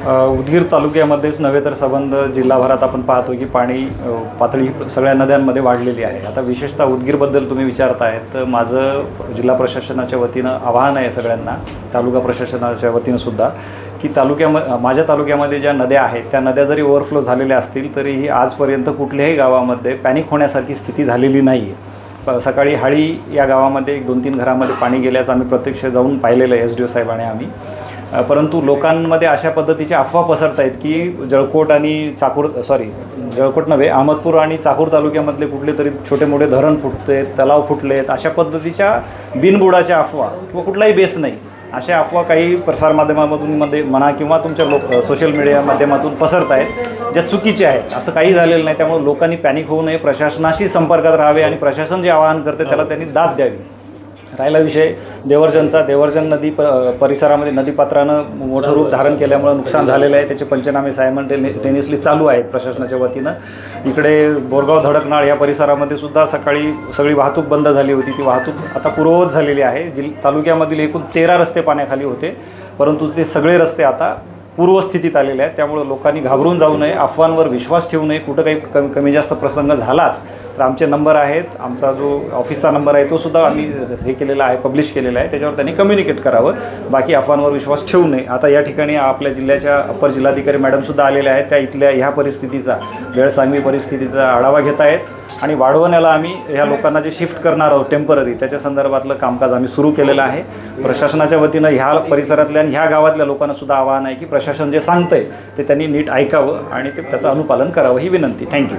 उदगीर तालुक्यामध्येच नव्हे तर संबंध जिल्हाभरात आपण पाहतो की पाणी पातळी सगळ्या नद्यांमध्ये वाढलेली आहे. आता विशेषतः उदगीरबद्दल तुम्ही विचारताय तर माझं जिल्हा प्रशासनाच्या वतीनं आवाहन आहे सगळ्यांना तालुका प्रशासनाच्या वतीनं सुद्धा की तालुक्याम माझ्या तालुक्यामध्ये ज्या नद्या आहेत त्या नद्या जरी ओव्हरफ्लो झालेल्या असतील तरीही आजपर्यंत कुठल्याही गावामध्ये पॅनिक होण्यासारखी स्थिती झालेली नाही आहे सकाळी हाळी या गावामध्ये एक दोन तीन घरामध्ये पाणी गेल्याचं आम्ही प्रत्यक्ष जाऊन पाहिलेलं आहे एस डी ओ साहेबाने आम्ही. परंतु लोकांमध्ये अशा पद्धतीच्या अफवा पसरत आहेत की जळकोट आणि चाकूर सॉरी जळकोट नव्हे अहमदपूर आणि चाकूर तालुक्यामधले कुठले तरी छोटे मोठे धरण फुटते तलाव फुटले आहेत अशा पद्धतीच्या बिनबुडाच्या अफवा किंवा कुठलाही बेस नाही अशा अफवा काही प्रसारमाध्यमामधून मध्ये म्हणा किंवा तुमच्या लोक सोशल मीडिया माध्यमातून पसरत आहेत ज्या चुकीच्या आहेत असं काही झालेलं नाही. त्यामुळे लोकांनी पॅनिक होऊ नये प्रशासनाशी संपर्कात राहावे आणि प्रशासन जे आवाहन करते त्याला त्यांनी दाद द्यावी. राहिला विषय. देवर्जनचा देवर्जन नदी प परिसरामध्ये नदीपात्रानं मोठं रूप धारण केल्यामुळं नुकसान झालेलं आहे. त्याचे पंचनामे सायमल्टेनियसली चालू आहेत प्रशासनाच्या वतीनं. इकडे बोरगाव धडकनाळ या परिसरामध्ये सुद्धा सकाळी सगळी वाहतूक बंद झाली होती. ती वाहतूक आता पूर्ववत झालेली आहे. जिल तालुक्यामधील एकूण तेरा रस्ते पाण्याखाली होते. परंतु ते सगळे रस्ते आता पूर्वस्थितीत आलेले आहेत. त्यामुळं लोकांनी घाबरून जाऊ नये अफवांवर विश्वास ठेवू नये. कुठं काही कमी कमी जास्त प्रसंग झालाच तर आमचे नंबर आहेत. आमचा जो ऑफिसचा नंबर आहे तो सुद्धा आम्ही हे केलेला आहे पब्लिश केलेला आहे. त्याच्यावर त्यांनी कम्युनिकेट करावं. बाकी अफवांवर विश्वास ठेवू नये. आता या ठिकाणी आपल्या जिल्ह्याच्या अप्पर जिल्हाधिकारी मॅडमसुद्धा आलेल्या आहेत. त्या इथल्या ह्या परिस्थितीचा वेळसांगवी परिस्थितीचा आढावा घेत आहेत. आणि वाढवण्याला आम्ही ह्या लोकांना जे शिफ्ट करणार आहोत टेंपररी त्याच्या संदर्भातलं कामकाज आम्ही सुरू केलेलं आहे. प्रशासनाच्या वतीनं ह्या परिसरातल्या आणि ह्या गावातल्या लोकांना सुद्धा आवाहन आहे की प्रशासन जे सांगतंय ते त्यांनी नीट ऐकावं आणि ते त्याचं अनुपालन करावं ही विनंती. थँक्यू